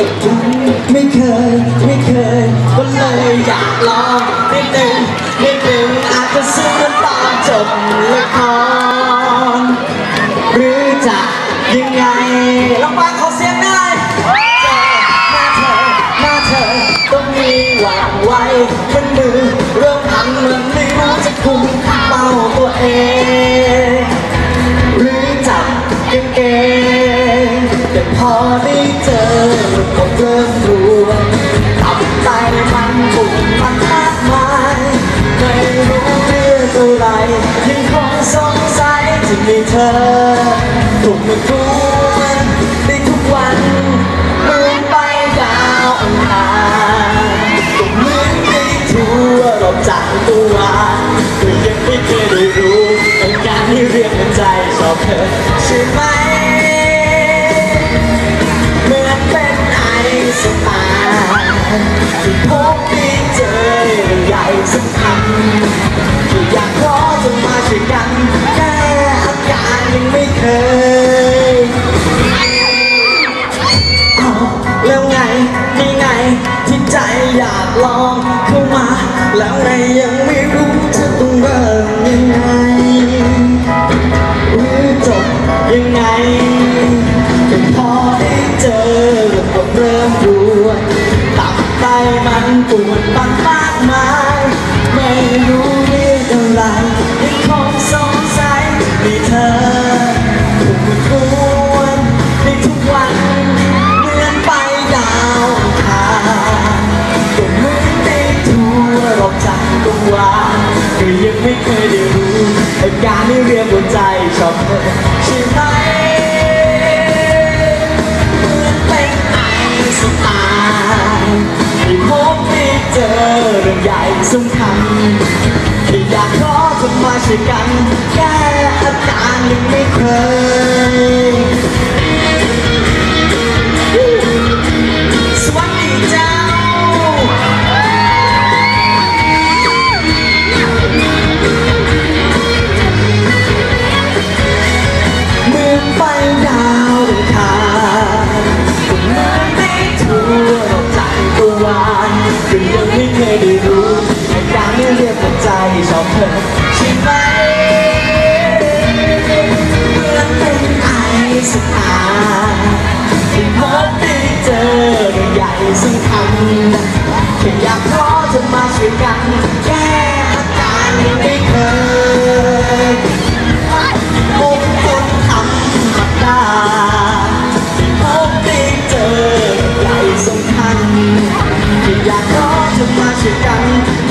ไม่เคย ไม่เคย ก็เลยอยากลองนิดหนึ่งนิดหนึ่งอาจจะซื้อตอนจบละครหรือจะยังไงลองฟังขอเสียงหน่อยเจอหน้าเธอหน้าเธอต้องมีหวังไว้มันมือเริ่มพันมันไม่รู้จะคุมเป้าตัวเองหรือจับกางเกงแต่พอได้เจอ เริ่มรู้ตับไตมันปุ่นมันมากมายไม่รู้เรื่องอะไรยังคงสงสัยที่มีเธอถูกมันกวนได้ทุกวันเหมือนไปดาวอังคารก็เหมือนได้ทั่วรอบจักรวาลก็ยังไม่เคยได้รู้อาการที่เรียกว่าใจชอบเธอใช่ไหม ที่พบที่เจอเรื่องใหญ่สำคัญที่อยากขอจะมาช่วยกันแก้อาการยังไม่เคยเอาแล้วไงนี่ไงที่ใจอยากลองเข้ามา แล้วไงยัง มันปวดปันมากมาย ไม่รู้เรื่องอะไรยังคงสงสัยมีเธอถูกมันกวนในทุกวันเหมือนไปดาวอังคารก็เหมือนได้ทั่วรอบจักรวาลก็ยังไม่เคยได้รู้อาการที่เรียกว่าใจชอบเธอใช่ไหม ล์ที่พบที่เจอเรื่องใหญ่สำคัญที่อยากขอคนมาช่วยกัน แก้อาการยังไม่เคย สวัสดีเจ้าเหมือนไปดาวานก็ยังไม่เคยได้รู้อาการที่เรียกว่าใจชอบเธอใช่ไหมเหมือนเป็นไอสไตล์ที่พบได้เจอใหญ่สำคัญแค่อยากขอจะมาช่วยกันแก้ 谢谢大家。